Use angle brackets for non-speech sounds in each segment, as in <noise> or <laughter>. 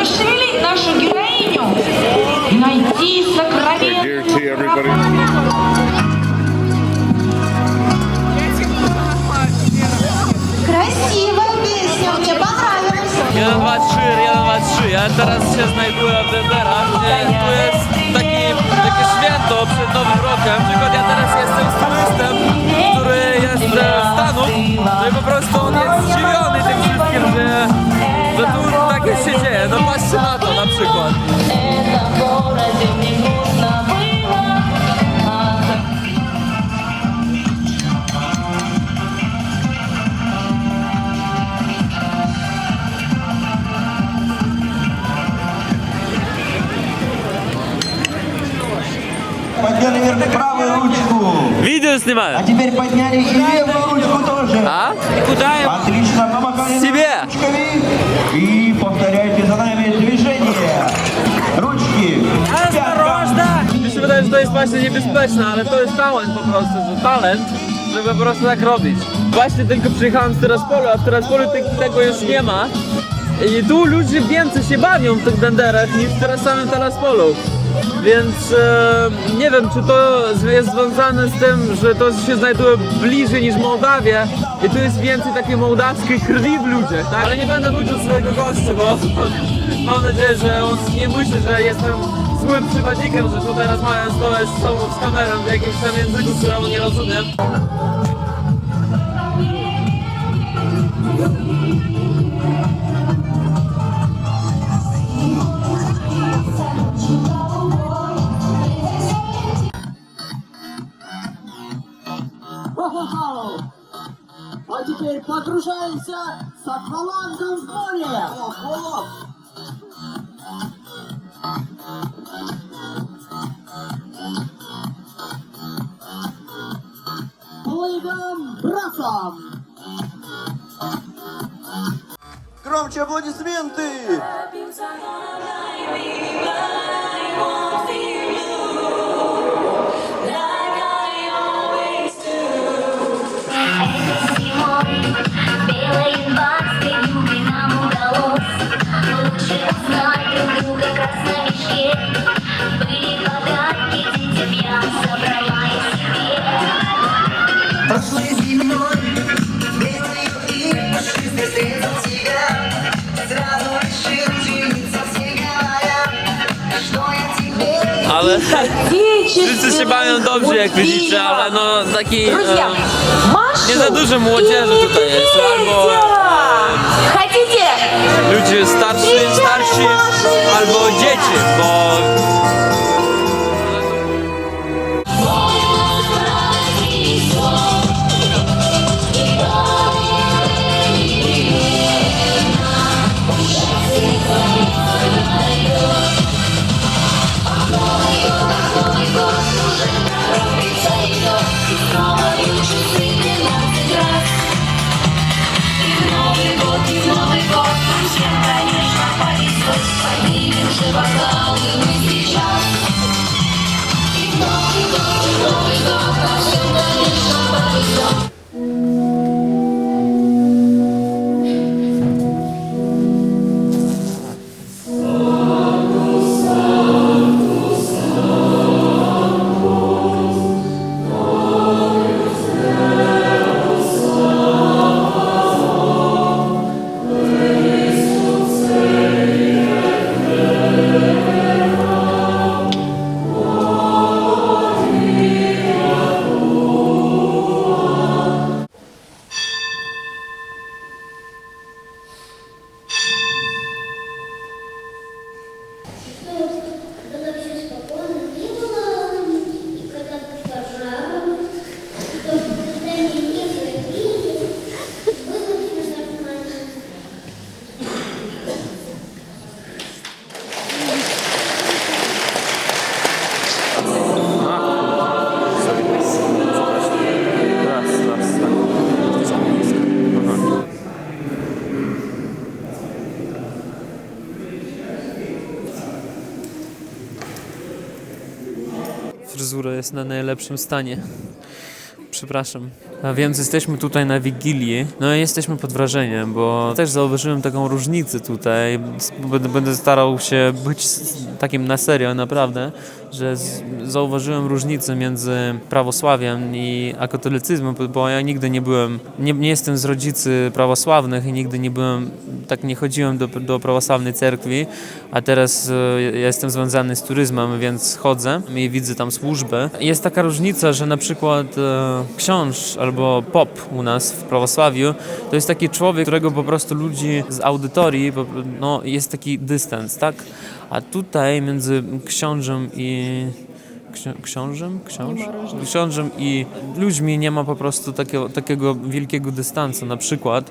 расшевелить нашу героиню и найти сокровенную Красивая песня, мне понравилась. Я на 26, я на 26. Я этот раз сейчас найду АДДР, а у меня есть такие, такие свято, вообще новый rok. Ja я przykład ja teraz jestem stylistą, który jest stanów, no i po prostu Video А снимаю. теперь подняли и левую ручку тоже. А? Куда им? Отлично, помахали Себе. ручками. И повторяйте за нами движение. Ручки. Пятка. Mi się wydaje, że to jest właśnie niebezpieczne, ale to jest talent po prostu, że talent, żeby po prostu tak robić. Właśnie tylko przyjechałem z Tiraspolu, a w Tiraspolu te- tego już nie ma. I tu ludzie więcej się bawią w tych denderach niż w teraz samym Tiraspolu. Więc e, nie wiem, czy to jest związane z tym, że to się znajduje bliżej niż Mołdawia i tu jest więcej takiej mołdawskiej krwi w ludziach, tak? Ale nie będę nudził swojego gościa, bo <laughs> mam nadzieję, że on nie myśli, że jestem złym przewodnikiem, że tutaj rozmawiam z z tobą z kamerą w jakimś tam języku, którego nie rozumiem. А теперь погружаемся с аквалангом в море. Плывем брасом. Громче аплодисменты. ale wszyscy się bawią dobrze jak widzicie, ale no taki um, nie za dużo młodzieży tutaj jest, albo ludzie starszy, starsi albo dzieci, bo Jest na najlepszym stanie. Przepraszam. A Więc jesteśmy tutaj na Wigilii, no i jesteśmy pod wrażeniem, bo też zauważyłem taką różnicę tutaj. Będę, starał się być takim na serio, naprawdę, że zauważyłem różnicę między prawosławiem i a katolicyzmem, bo- ja nigdy nie byłem, nie, nie jestem z rodzicy prawosławnych i nigdy nie byłem, tak nie chodziłem do, do prawosławnej cerkwi, a teraz e, ja jestem związany z turyzmem, więc chodzę i widzę tam służbę. Jest taka różnica, że na przykład e, książ pop u nas w prawosławiu to jest taki człowiek, którego po prostu ludzi z audytorii, no jest taki dystans, tak? A tutaj między książem i Ksi- książem? Książ? Książem i ludźmi nie ma po prostu takiego, takiego wielkiego dystansu. Na przykład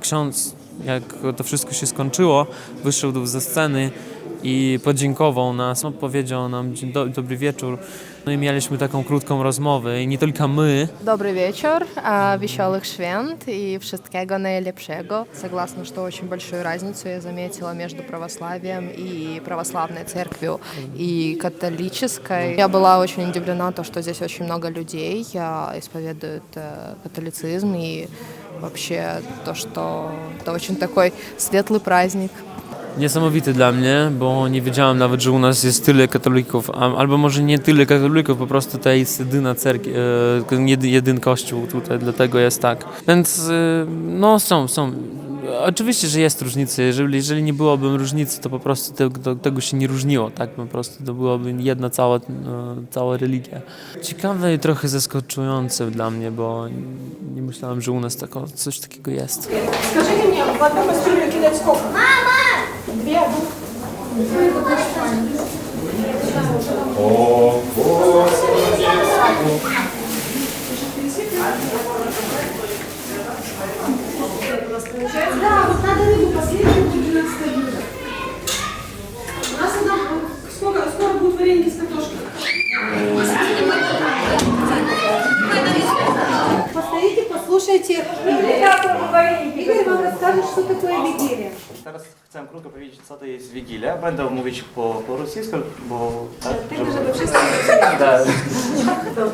ksiądz, jak to wszystko się skończyło, wyszedł ze sceny i podziękował nas, no, powiedział nam dzień do, dobry wieczór. No i mieliśmy taką krótką rozmowę i nie tylko my, Добрый вечер, а, веселых швент и wszystkiego наилепшего. Согласна, что очень большую разницу я заметила между православием и православной церковью и католической. Я была очень удивлена, то, что здесь очень много людей а, исповедуют э, католицизм и вообще то, что это очень такой светлый праздник. Niesamowity dla mnie, bo nie wiedziałem nawet, że u nas jest tyle katolików, a- albo może nie tyle katolików, po prostu to jest jedyna cerkiew, jedy, jeden kościół tutaj, dlatego jest tak. Więc e, no są, są. Oczywiście, że jest różnica. Jeżeli, jeżeli nie byłoby różnicy, to po prostu te, to, tego się nie różniło, tak? Po prostu to byłaby jedna cała, e, cała religia. Ciekawe i trochę zaskakujące dla mnie, bo nie myślałem, że u nas tako, coś takiego jest. Скажите мне, в одном кастрюле кидать сколько? Мама! Две, Да, вот надо рыбу последнюю до 12 блюда. У нас она скоро, скоро будут вареники с картошкой. Постоите, послушайте. Игорь вам расскажет, что такое вигилия. Teraz chcę krótko powiedzieć, co to jest Wigilia. Będę mówić po, po rosyjsku, bo tak, żeby... Tak.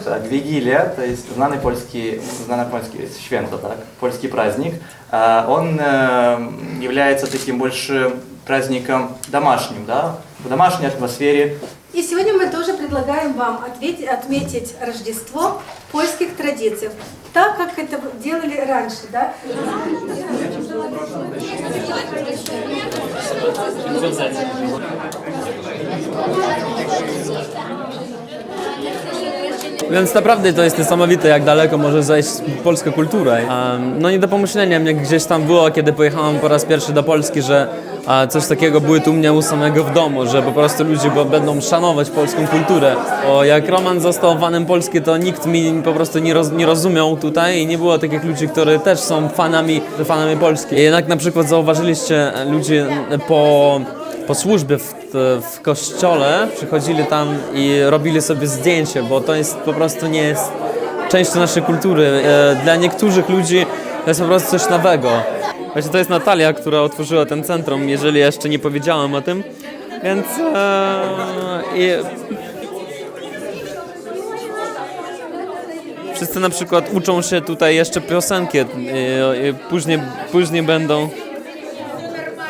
tak, Wigilia to jest znany polski, znane polskie święto, tak? Polski праздник. А Он э, является таким больше праздником домашним, да? В домашней атмосфере. И сегодня мы тоже предлагаем вам ответить, отметить Рождество в польских традициях, так как это делали раньше, да? Więc naprawdę to jest niesamowite, jak daleko może zajść polska kultura. No nie do pomyślenia mnie gdzieś tam było, kiedy pojechałem po raz pierwszy do Polski, że coś takiego było tu mnie u samego w domu, że po prostu ludzie będą szanować polską kulturę. Bo jak Roman został fanem Polski, to nikt mi po prostu nie, roz, nie rozumiał tutaj i nie było takich ludzi, którzy też są fanami, fanami Polski. I jednak na przykład zauważyliście ludzie po po służbie w, w kościole przychodzili tam i robili sobie zdjęcie, bo to jest po prostu nie jest częścią naszej kultury. E, Dla niektórych ludzi to jest po prostu coś nowego. Właśnie to jest Natalia, która otworzyła ten centrum, jeżeli jeszcze nie powiedziałem o tym. Więc e, wszyscy na przykład uczą się tutaj jeszcze piosenki i później, później będą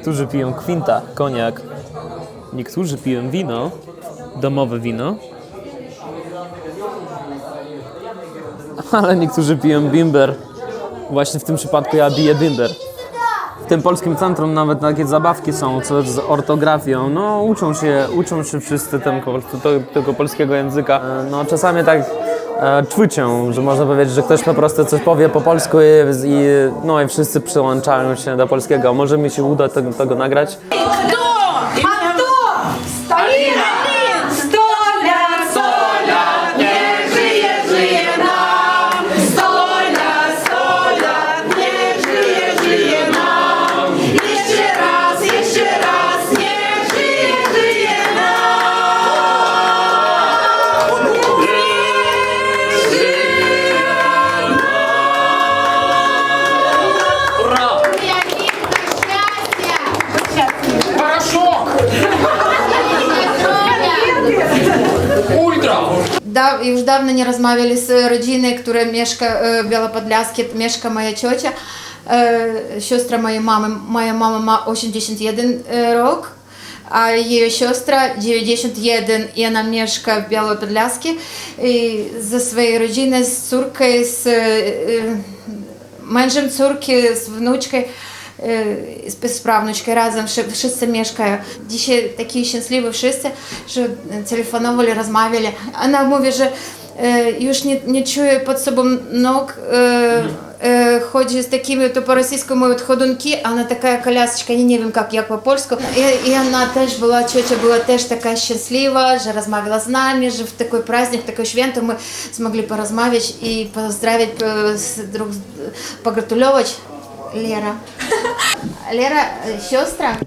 Niektórzy piją kwinta, koniak. Niektórzy piją wino, domowe wino. Ale niektórzy piją bimber. Właśnie w tym przypadku ja biję bimber. W tym polskim centrum nawet takie zabawki są, co z ortografią. No, uczą się, uczą się wszyscy tego, tego polskiego języka. No, czasami tak ćwiczą, że można powiedzieć, że ktoś po prostu coś powie po polsku i, no, i wszyscy przyłączają się do polskiego. Może mi się uda tego, tego nagrać. ja już dawno nie rozmawiali z rodziny, która mieszka w Białopodlaskie, mieszka moja ciocia, siostra mojej mamy. Moja mama ma 81 rok, а ее сестра 91, и она мешка в Белой Подляске, и за своей родиной с цуркой, с э, мужем цурки, с внучкой. Е, з правнучкою разом всі мешкаю. Діще такі щасливі всі, що телефонували, розмовляли. Вона мовить, що Юж е, не, не чує під собою ног, е, хоч з такими, то по-російському мовить ходунки, а на така колясочка, я не знаю, як, як по-польську. І, і вона теж була, чоча була теж така щаслива, що розмовила з нами, що в такий праздник, в такий швенту ми змогли порозмовити і поздравити, друг, погратульовувати Лера. Lera, e, siostra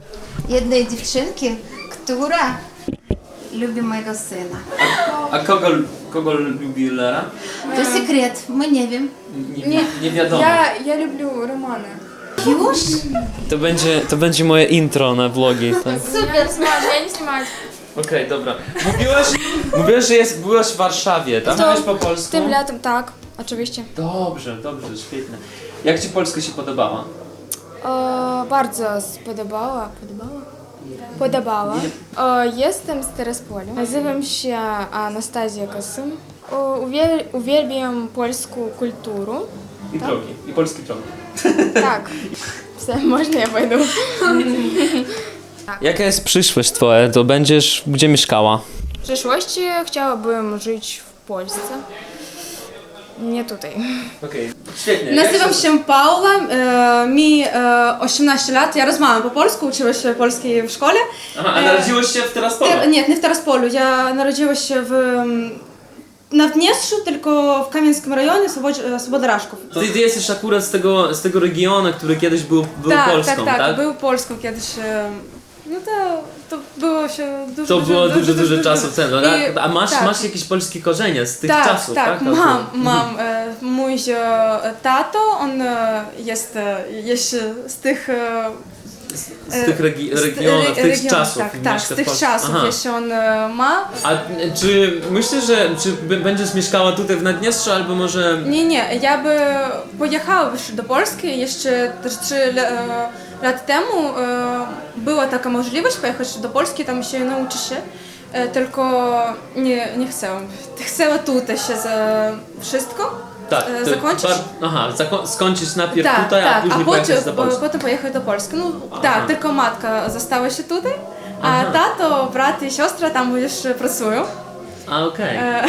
jednej dziewczynki, która lubi mojego syna. A kogo, kogo lubi Lera? To sekret, my nie wiem. Nie, nie wiadomo. Я, я люблю романи. Już? To będzie, to będzie moje intro na vlogi. Tak? Супер, смажу, я не снимаю. Okej, dobra. Mówiłaś, mówiłaś, że jest, byłaś w Warszawie, tam To- mówisz po polsku? Tym latem, tak, oczywiście. Dobrze, dobrze, świetnie. Jak Ci Polska się podobała? O, bardzo spodobała. Podobała? Podobała. O, jestem z Teraspola. Nazywam się Anastazja Kasym. O, uwiel- uwielbiam polską kulturę. I drogi, i polskie drogi. <laughs> Tak. Все, можна я пойду? Jaka jest przyszłość Twoja? To będziesz gdzie mieszkała? W przyszłości chciałabym żyć w Polsce. Nie tutaj. Okej, świetnie. Nazywam się Paula, e, mi e, 18 lat, ja rozmawiam po polsku, uczyłam się polskiej w szkole. Aha, a narodziłeś się w Teraspolu? Ter, nie, nie w Teraspolu, ja narodziłam się w, mm, na Dniestrzu, tylko w Kamieńskim rejonie, Swobod- Swoboda Raszków. Ty, ty jesteś akurat z tego, z tego regionu, który kiedyś był, był tak, Polską, tak, tak? tak, był Polską kiedyś. e, No to, to było się dużo, To było dużo, dużo, dużo czasu temu, tak? I- A masz, tak. masz jakieś polskie korzenie z tych tak, czasów, tak? tak? Mam, było- mam. E, mój e, tato, on e, jest e, jeszcze z tych e, Z tych regi- z- regionów, re- tych regionów, czasów. Tak, tak, z w tych Polsce. czasów Aha. jeszcze on e, ma. A czy myślisz, że czy b- będziesz mieszkała tutaj w Naddniestrzu, albo może... Nie, nie, ja by pojechała już do Polski jeszcze też trzy le- e, lat temu. e, Była taka możliwość pojechać do Polski, tam się nauczyć się. E, Tylko nie, nie chcę. Chcę tutaj się za wszystko Tak, e, zakończyć. bar- Aha, zako- skończyć najpierw tak, tutaj, tak, a później potem, pojechać do Polski. potem pojechać do Polski. No Aha. tak, tylko matka została się tutaj, a Aha. tato, brat i siostra tam już pracują. A okej. E,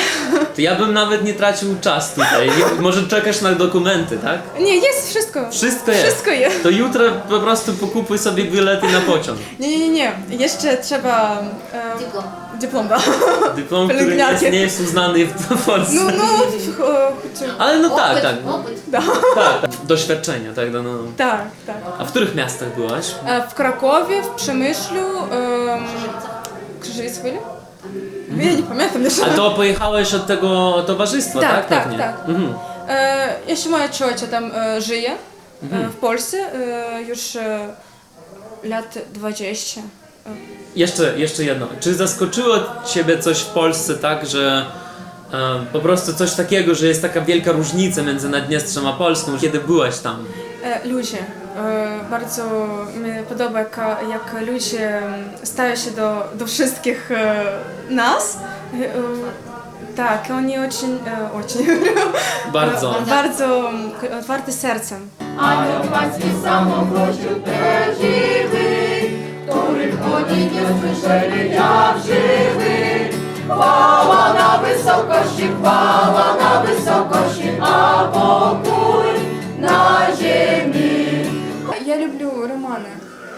To ja bym nawet nie tracił czas tutaj. Nie- Może czekasz na dokumenty, tak? Nie, jest wszystko. Wszystko jest. Wszystko jest. To jutro po prostu pokupuj sobie bilety na pociąg. Nie, nie, nie, nie. Jeszcze trzeba e, Dyplom. dyplom, który nie jest, nie jest uznany w Polsce. No, no, czy, Ale no tak, tak. opyt. da. Tak, tak. Doświadczenia, tak. No, no. Tak, tak. A w których miastach byłaś? E, W Krakowie, w Przemyślu, um, Krzyżyc byli? Ja nie pamiętam już. A to pojechałeś od tego towarzystwa, tak? Tak, tak, Pewnie. tak. Mhm. E, jeszcze moja ciocia tam e, żyje e, w Polsce e, już e, lat 20. Jeszcze, jeszcze jedno. Czy zaskoczyło Ciebie coś w Polsce tak, że e, po prostu coś takiego, że jest taka wielka różnica między Naddniestrzem a Polską, kiedy byłaś tam? E, Ludzie. E, Bardzo mi podoba, jak, jak ludzie stają się do, do wszystkich e, nas. E, e, Tak, oni очень, e, очень Bardzo. bardzo otwarte sercem. Anioł pański samochodził te żywy, których oni nie słyszeli jak żywy. Chwała na wysokości, chwała na wysokości, a Bogu я люблю